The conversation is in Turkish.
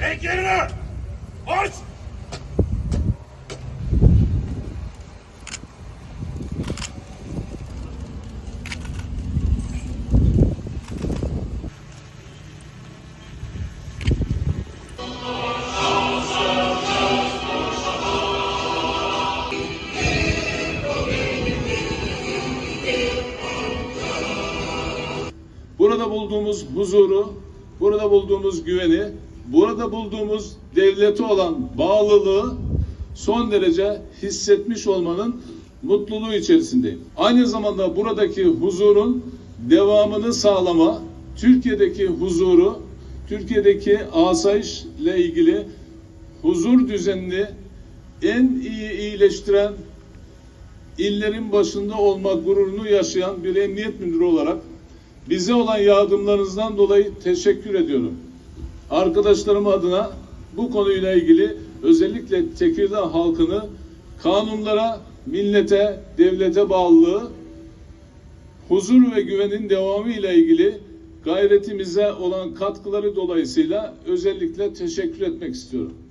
Çek yerine! Marş! Burada bulduğumuz huzuru, burada bulduğumuz güveni, burada bulduğumuz devlete olan bağlılığı son derece hissetmiş olmanın mutluluğu içerisindeyim. Aynı zamanda buradaki huzurun devamını sağlama, Türkiye'deki huzuru, Türkiye'deki asayişle ilgili huzur düzenini en iyi iyileştiren illerin başında olma gururunu yaşayan bir emniyet müdürü olarak bize olan yardımlarınızdan dolayı teşekkür ediyorum. Arkadaşlarım adına bu konuyla ilgili özellikle Tekirdağ halkını kanunlara, millete, devlete bağlılığı, huzur ve güvenin devamı ile ilgili gayretimize olan katkıları dolayısıyla özellikle teşekkür etmek istiyorum.